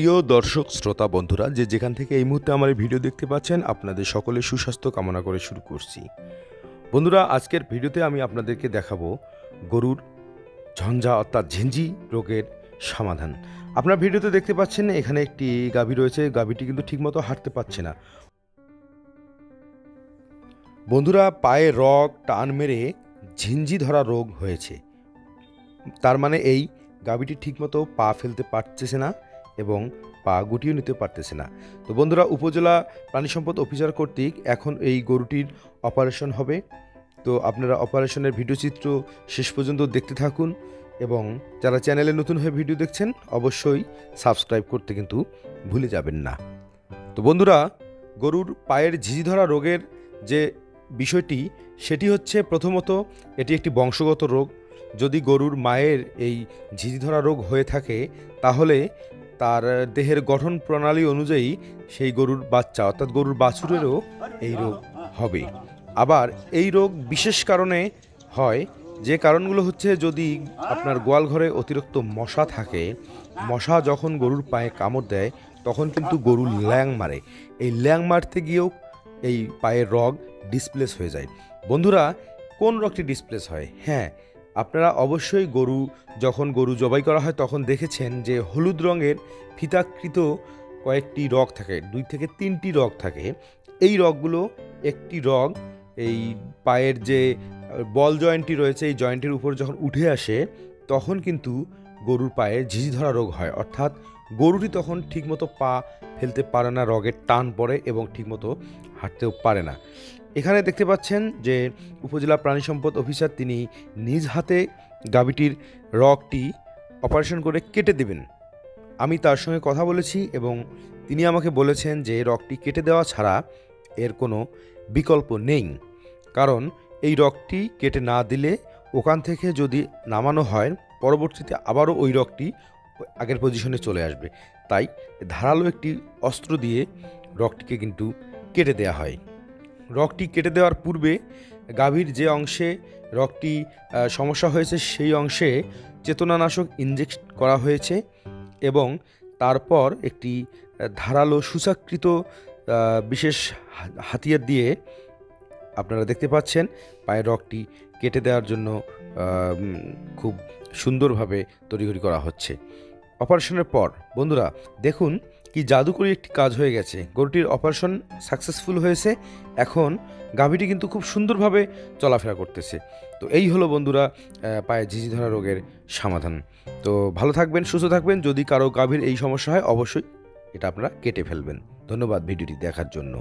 প্রিয় দর্শক, শ্রোতা, বন্ধুরা, যে যেখান থেকে এই মুহূর্তে আমার এই ভিডিও দেখতে পাচ্ছেন, আপনাদের সকলের সুস্বাস্থ্য কামনা করে শুরু করছি। বন্ধুরা, আজকের ভিডিওতে আমি আপনাদেরকে দেখাবো গরুর ঝঞ্ঝা, অর্থাৎ ঝিঞ্জি রোগের সমাধান। আপনার ভিডিওতে দেখতে পাচ্ছেন, এখানে একটি গাভী রয়েছে। গাভীটি কিন্তু ঠিকমতো হাঁটতে পারছে না। বন্ধুরা, পায়ে রগ টান মেরে ঝিঞ্জি ধরা রোগ হয়েছে। তার মানে এই গাভীটি ঠিকমতো পা ফেলতে পারতেছে না। এবং পা গুটিয়ে নিতে পারতেছে না। তো বন্ধুরা, উপজেলা প্রাণী সম্পদ অফিসার কর্তৃক এখন এই গরুটির অপারেশন হবে। তো আপনারা অপারেশনের ভিডিও চিত্র শেষ পর্যন্ত দেখতে থাকুন এবং যারা চ্যানেলে নতুন হয়ে ভিডিও দেখছেন, অবশ্যই সাবস্ক্রাইব করতে কিন্তু ভুলে যাবেন না। তো বন্ধুরা, গরুর পায়ের ঝিঝি ধরা রোগের যে বিষয়টি, সেটি হচ্ছে প্রথমত এটি একটি বংশগত রোগ। যদি গরুর মায়ের এই ঝিঝি ধরা রোগ হয়ে থাকে, তাহলে তার দেহের গঠন প্রণালী অনুযায়ী সেই গরুর বাচ্চা, অর্থাৎ গরুর বাছুরেরও এই রোগ হবে। আবার এই রোগ বিশেষ কারণে হয়, যে কারণগুলো হচ্ছে যদি আপনার গোয়াল ঘরে অতিরিক্ত মশা থাকে, মশা যখন গরুর পায়ে কামড় দেয়, তখন কিন্তু গরু ল্যাং মারে। এই ল্যাং মারতে গিয়েও এই পায়ের রগ ডিসপ্লেস হয়ে যায়। বন্ধুরা, কোন রগটি ডিসপ্লেস হয়? হ্যাঁ আপনারা অবশ্যই গরু, যখন গরু জবাই করা হয় তখন দেখেছেন যে হলুদ রঙের ফিতাকৃত কয়েকটি রগ থাকে, দুই থেকে তিনটি রগ থাকে। এই রগগুলো একটি রগ, এই পায়ের যে বল জয়েন্টটি রয়েছে, এই জয়েন্টের উপর যখন উঠে আসে, তখন কিন্তু গরুর পায়ে ঝিঝি ধরা রোগ হয়। অর্থাৎ গরুটি তখন ঠিকমতো পা ফেলতে পারে না, রগের টান পড়ে এবং ঠিকমতো হাঁটতেও পারে না। এখানে দেখতে পাচ্ছেন যে উপজেলা প্রাণী সম্পদ অফিসার তিনি নিজ হাতে গাভীটির রগটি অপারেশন করে কেটে দেবেন। আমি তার সঙ্গে কথা বলেছি এবং তিনি আমাকে বলেছেন যে রগটি কেটে দেওয়া ছাড়া এর কোনো বিকল্প নেই। কারণ এই রগটি কেটে না দিলে ওখান থেকে যদি নামানো হয়, পরবর্তীতে আবারও ওই রগটি আগের পজিশনে চলে আসবে। তাই ধারালো একটি অস্ত্র দিয়ে রগটিকে কিন্তু কেটে দেওয়া হয়। রগটি কেটে দেওয়ার পূর্বে গাভীর যে অংশে রগটি সমস্যা হয়েছে সেই অংশে চেতনানাশক ইনজেক্ট করা হয়েছে এবং তারপর একটি ধারালো সুচাকৃত বিশেষ হাতিয়ার দিয়ে আপনারা দেখতে পাচ্ছেন পায়ের রগটি কেটে দেওয়ার জন্য খুব সুন্দরভাবে তৈরি করা হচ্ছে। অপারেশনের পর, বন্ধুরা, দেখুন কি জাদুকরি একটি কাজ হয়ে গেছে। গরুটির অপারেশন সাকসেসফুল হয়েছে। এখন গাভীটি কিন্তু খুব সুন্দরভাবে চলাফেরা করতেছে। তো এই হলো বন্ধুরা পায়ে ঝিঝি ধরা রোগের সমাধান। তো ভালো থাকবেন, সুস্থ থাকবেন। যদি কারও গাভীর এই সমস্যা হয়, অবশ্যই এটা আপনারা কেটে ফেলবেন। ধন্যবাদ ভিডিওটি দেখার জন্য।